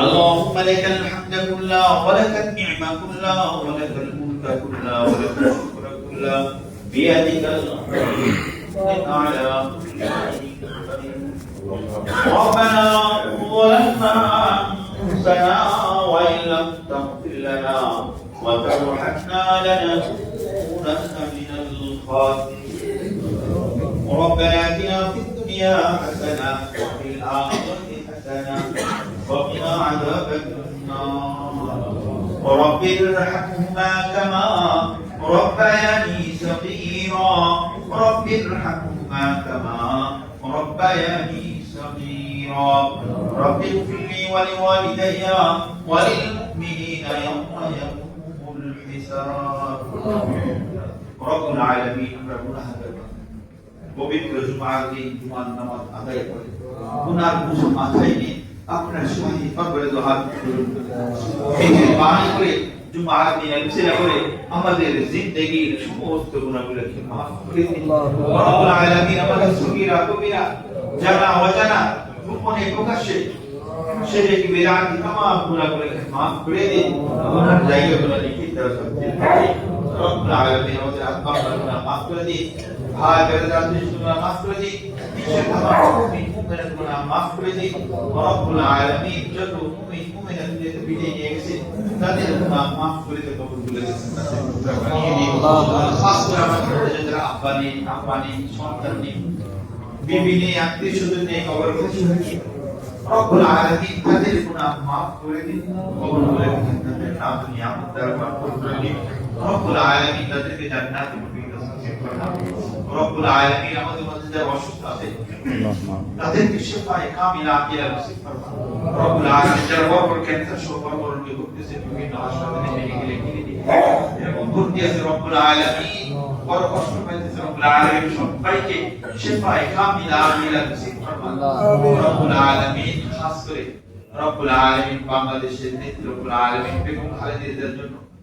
اللهم لك الحمد كله ولك النعمة كلها ولك الملك كله ولك الشكر كله. بيدك الأمر من أعلى. كل شيء قدير ربنا ظلمنا أنفسنا وإن لم تغفر لنا وترحمنا لنكونن من الخاسرين. ربنا الدنيا وفي الآخرة حسنة وقنا عذاب النار. رب ارحمهما كما ربياني صغيرا. رب ارحمهما كما ربياني صغيرا. رب اغفر لي ولوالدي وللمؤمنين يوم يقوم الحساب. رب العالمين رب العالمين পবিত্র জুমার দিন, জুমার নামাজ আদায় করে। গুনার বুঝ মাথায় নিয়ে আপনার করে আমাদের জিন্দগির সমস্ত গুণাগুলোকে মাফ করে দিন। জানা, অজানা, গোপনে প্রকাশ্যে গুণাগুলোকে মাফ করে দিন। জায়গাগুলো রব্বুল আলামিন আমাদের আত্মা গুনাহ মাফ করে দিন ভাই বেরাদার গুনাহ মাফ করে দিন বিশ্বের তামাম মুমিন মুমিনাত গুনাহ মাফ করে দিন রব্বুল আলামিন যত মুমিন মুমিনাত দুনিয়াতে বিদায় নিয়ে গেছে তাদের গুনাহ মাফ করে দিন কবুল করে দিন খাস করে আমাদের যারা আব্বা নেই সন্তান নেই বিবি নেই আত্মীয় স্বজন নেই কবর রব্বুল আলামিন তাদের গুনাহ মাফ করে দিন কবুল করে দিন তাদের নাম নিয়ামত দরবার করে দিন রব্বুল আলামিন তাদেরকে জান্নাতুল ফিরদৌস নসিব করুন রব্বুল আলামিন আমাদের মধ্যে যারা অসুস্থ আছে তাদেরকে শিফায়ে কামিলা আকিলা নসিব করুন রব্বুল আলামিন যারা বড় বড় ক্যান্সার সহ বড় বড় ভুগতেছে বিভিন্ন হাসপাতালে মেডিকেলে ক্লিনিকে এবং ভর্তি আছে রব্বুল আলামিন বড় কষ্ট পাইতেছে রব্বুল আলামিন সবাইকে শিফায়ে কামিলা আকিলা নসিব করুন রব্বুল আলামিন খাস করে রব্বুল আলামিন বাংলাদেশের নেত্রী রব্বুল আলামিন বেগম খালেদার জন্য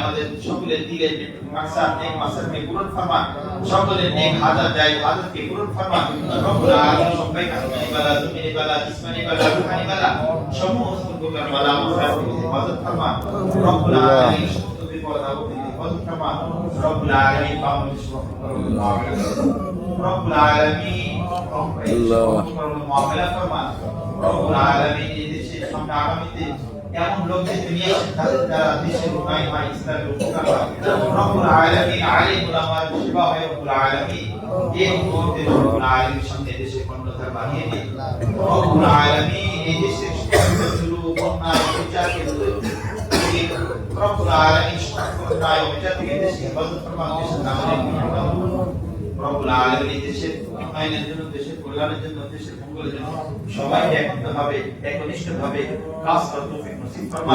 আমাদের সকলের দিলের মাকসাদ নেক মাকসাদকে পূরণ ফরমান সকলের নেক হাজার যায় হাজারকে পূরণ ফরমান রব্বুল আলামিন সবাইকে আসমানি বালা জমিনি বালা জিসমানি বালা রুহানি বালা সমস্ত প্রকার বালা মুসাফির হেফাজত ফরমান রব্বুল আলামিন সমস্ত বিপদ আপদ হেফাজত ফরমান রব্বুল আলামিন বাংলাদেশ রব্বুল আলামিন আল্লাহ। মুআমালা ফরমান রব্বুল আলামিন এই দেশের সামনে আগামীতে এমন লোকদের নিয়ে আসেন তাদের দ্বারা দেশের উন্নয়ন হয় ইসলামের উপকার হয়। রব্বুল আলামিন আলিম উলামার সেবা হয় রব্বুল আলামিন। এই মুহূর্তে রব্বুল আলামিন সামনে দেশের কর্ণধার বানিয়ে দিন। রব্বুল আলামিন এই দেশের দেশের কল্যাণের জন্য দেশের মঙ্গলের জন্য সবাই একত্র ভাবে একনিষ্ঠ ভাবে কাজ করার তৌফিক নসিব ফরমা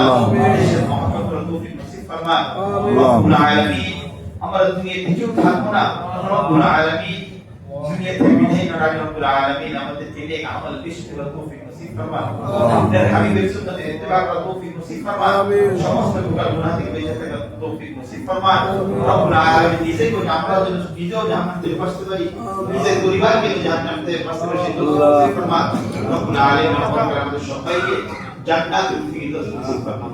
দেশের করার তৌফিক নসিব ফরমা রব্বুল আলামিন আমরা দুনিয়া থেকেও থাকব না। রব্বুল আলামিন ومن يتبعه كلام رب العالمين أمد إليك عمل البشر والتوفيق نصيب فرما در حبيب السنة اتباع والتوفيق نصيب فرما شمس لك الغناة بيجتك التوفيق نصيب فرما رب العالمين إزاي كنت عمرا جنس بيجو جهنم تلبشت بري إزاي قريبان كنت جهنم تلبشت بري نصيب فرما رب العالمين رب العالمين الشقية جنات الفردوس نصيب فرما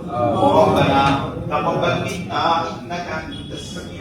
ربنا تقبل منا إنك أنت السميع